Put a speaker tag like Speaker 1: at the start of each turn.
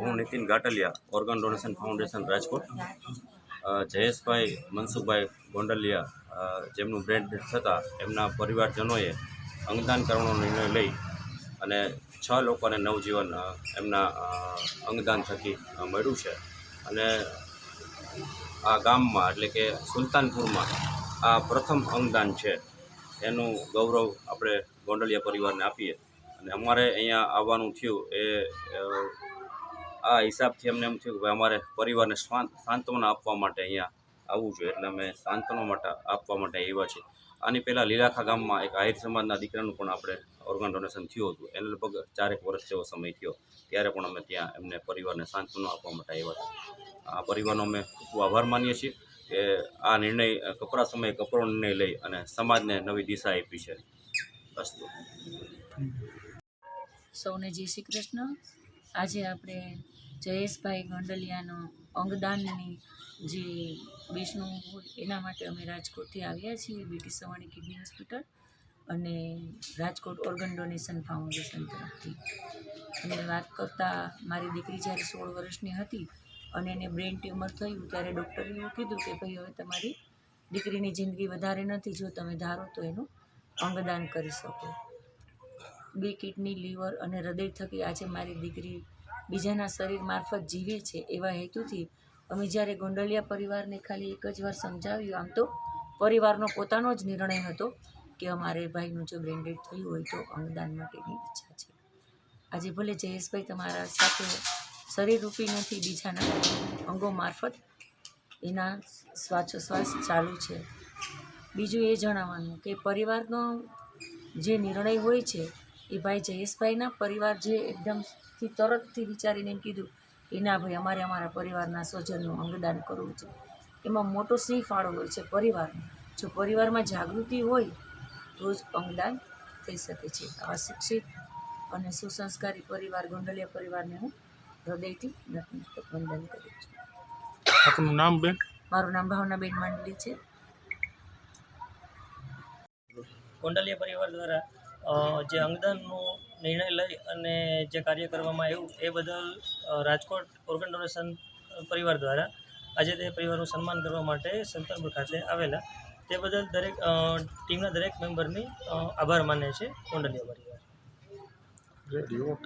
Speaker 1: હું Nitin Gatliya organ donation foundation Rajkot. Jayeshbhai Mansukhbhai Gondaliya જેમનું brain death થતાં એમના પરિવારજનોએ અંગદાન કરવાનો નિર્ણય લઈ અને છ લોકોને નવજીવન એમના અંગદાન થકી મળ્યું છે. અને આ ગામમાં, એટલે કે સુલતાનપુરમાં, આ પ્રથમ અંગદાન છે. એનું ગૌરવ આપણે ગોંડલિયા પરિવારને આપીએ. અને અમારે અહીંયા આવવાનું થયું એ આ હિસાબથી અમને એમ થયું કે ભાઈ અમારે પરિવારને સાંત્વના આપવા માટે અહીંયા આવવું જોઈએ. એટલે અમે સાંત્વના માટે આપવા માટે આવ્યા છીએ. આની પહેલાં લીલાખા ગામમાં એક આહિર સમાજના દીકરાનું પણ આપણે ઓર્ગન ડોનેશન થયું હતું. એને લગભગ ચારેક વર્ષ જેવો સમય થયો. ત્યારે પણ અમે ત્યાં એમને પરિવારને સાંત્વના આપવા માટે આવ્યા હતા. આ પરિવારનો અમે ખૂબ આભાર માનીએ છીએ કે આ નિર્ણય, કપરા સમયે કપરો નિર્ણય લઈ અને સમાજને નવી દિશા આપી છે. અસ્તુ.
Speaker 2: સૌને જય શ્રી કૃષ્ણ. આજે આપણે જયેશભાઈ ગોંડલિયાનો અંગદાનની જે બેસણું હોય એના માટે અમે રાજકોટથી આવ્યા છીએ બીટી સવાણી કિડની હોસ્પિટલ અને રાજકોટ ઓર્ગન ડોનેશન ફાઉન્ડેશન તરફથી. અને વાત કરતાં મારી દીકરી જ્યારે સોળ વર્ષની હતી અને એને બ્રેન ટ્યુમર થયું, ત્યારે ડૉક્ટરે એવું કીધું કે, ભાઈ, હવે તમારી દીકરીની જિંદગી વધારે નથી, જો તમે ધારો તો એનું અંગદાન કરી શકો. બે કિડની, લીવર અને હૃદય થકી આજે મારી દીકરી બીજાના શરીર મારફત જીવે છે એવા હેતુથી અમે જ્યારે ગોંડલિયા પરિવારને ખાલી એક જ વાર સમજાવ્યું, આમ તો પરિવારનો પોતાનો જ નિર્ણય હતો કે અમારે ભાઈનું જો બ્રેન્ડેડ થયું હોય તો અંગદાન માટેની ઈચ્છા છે. આજે ભલે જયેશભાઈ તમારા સાથે શરીરરૂપી નથી, બીજાના અંગો મારફત એના શ્વાસોશ્વાસ ચાલુ છે. બીજું એ જણાવવાનું કે પરિવારનો જે નિર્ણય હોય છે એ ભાઈ જયેશભાઈના પરિવાર જે એકદમથી તરતથી વિચારીને એમ કીધું કે ના ભાઈ અમારે અમારા પરિવારના સ્વજનનું અંગદાન કરવું છે. એમાં મોટો સિંહ ફાળો હોય છે પરિવારનો. જો પરિવારમાં જાગૃતિ હોય તો જ અંગદાન થઈ શકે છે. આવા શિક્ષિત અને સુસંસ્કારી પરિવાર ગોંડલિયા પરિવારને હું હૃદયથી નતમસ્તક વંદન કરું છું.
Speaker 3: આપનું નામ બેન?
Speaker 2: મારું નામ ભાવનાબેન માંડલી છે.
Speaker 4: ગોંડલિયા પરિવાર દ્વારા જે અંગદાનનો નિર્ણય લઈ અને જે કાર્ય કરવામાં આવ્યું એ બદલ રાજકોટ ઓર્ગન ડોનેશન પરિવાર દ્વારા આજે તે પરિવારનું સન્માન કરવા માટે સંતરપુર ખાતે આવેલા. તે બદલ દરેક ટીમના દરેક મેમ્બરની આભાર માને છે કુંડલીઓ પરિવાર.